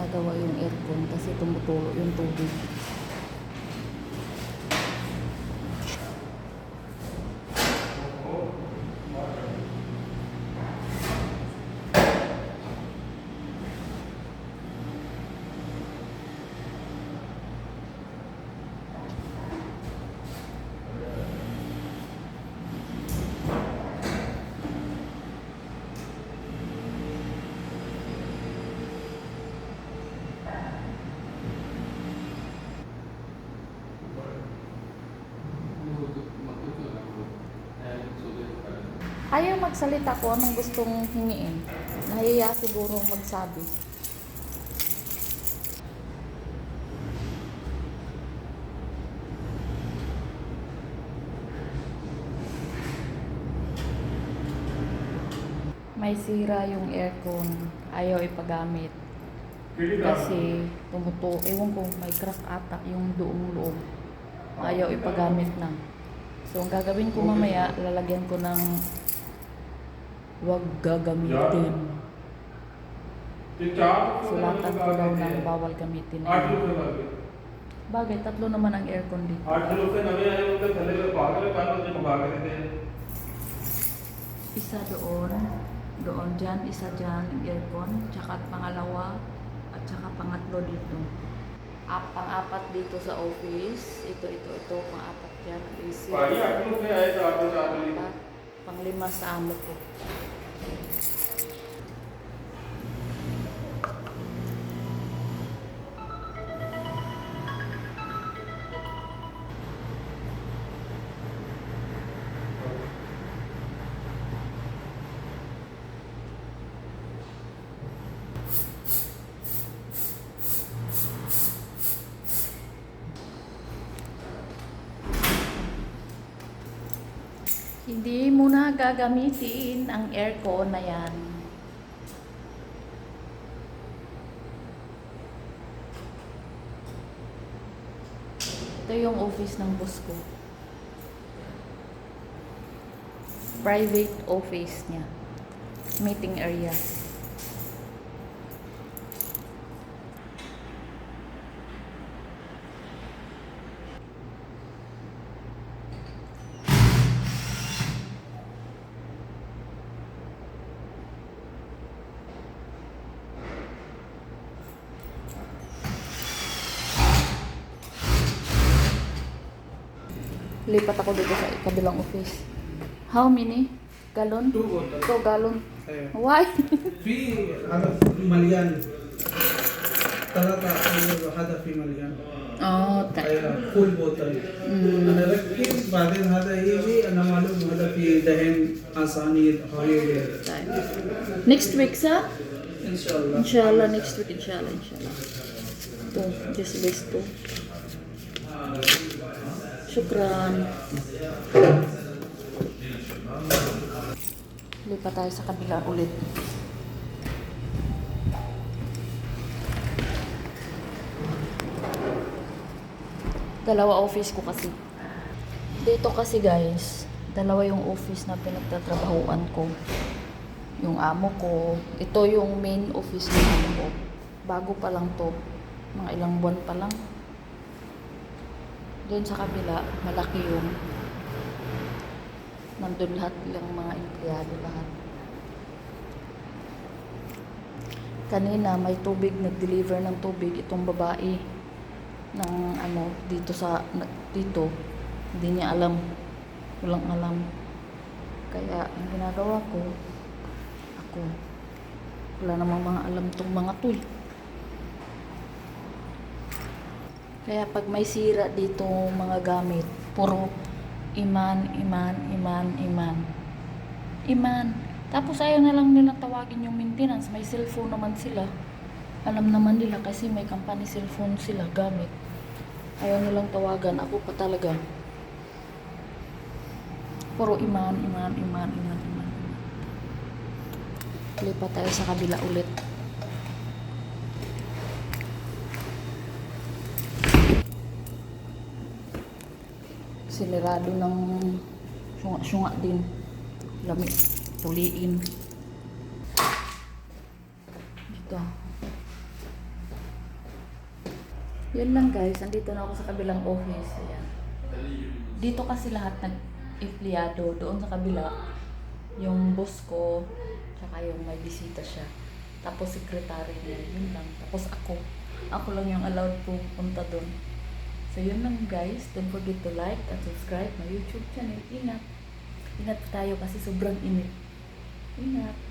ginagawa yung aircon kasi tumutulo yung tubig. Ayaw magsalita ko anong gustong hingiin. Nahiya siguro magsabi. May sira yung aircon. Ayaw ipagamit. Kasi tumuto, ewan ko, may crack ata yung doong loob. Ayaw ipagamit na. So, ang gagawin ko mamaya, lalagyan ko ng huwag gagamitin. Sulatan ko daw ng bawal gamitin. Bagay, tatlo naman ang aircon dito. Isa doon, doon dyan, isa dyan ang aircon, tsaka pangalawa, at tsaka pangatlo dito. At pang-apat dito sa office, ito, ito, ito, pang-apat yan, AC. Pari, ako kaya ito, ako sa Panglima sa amo ko. Hindi mo na gagamitin ang aircon na yan. Ito yung office ng boss ko. Private office niya. Meeting area. lipat ako dito sa kabilang office. How many? Galon? Two, two galon. Ayan. Why? Three, ano, malian. Talata, ano, hada fi malian. Oh, ta. Ayan, full bottle. Mm. Ana rakkin, baden hada yeji, ana malum hada fi dahin asani, hawiyya. Next week, sir? Inshallah. Inshallah, next week, inshallah, inshallah. Two, this is two. Ah, Shukran. Lipat tayo sa kabila ulit. Dalawa office ko kasi. Dito kasi guys, dalawa yung office na pinagtatrabahuan ko. Yung amo ko, ito yung main office ng amo ko. Bago pa lang to, mga ilang buwan pa lang. Doon sa kabila, malaki yung nandun lahat lang mga empleyado lahat. Kanina may tubig, nag-deliver ng tubig itong babae ng ano dito sa dito hindi niya alam walang alam kaya ang ginagawa ko ako wala namang mga alam tong mga to. Kaya pag may sira dito mga gamit puro iman iman iman iman iman tapos ayaw na lang nilang tawagin yung maintenance may cellphone naman sila alam naman nila kasi may company cellphone sila gamit. Ayaw nilang tawagan. Ako pa talaga. Puro iman, iman, iman, iman, iman. iman. Lipat tayo sa kabila ulit. Sinirado ng syunga-syunga din. Lamig. Tuliin. Dito. Yun lang guys, andito na ako sa kabilang office. Ayan. Dito kasi lahat nag-empleyado. Doon sa kabila, yung boss ko, tsaka yung may bisita siya. Tapos secretary niya, yun lang. Tapos ako. Ako lang yung allowed pupunta doon. So yun lang guys. Don't forget to like and subscribe my YouTube channel. Ingat. Ingat tayo kasi sobrang init. Ingat.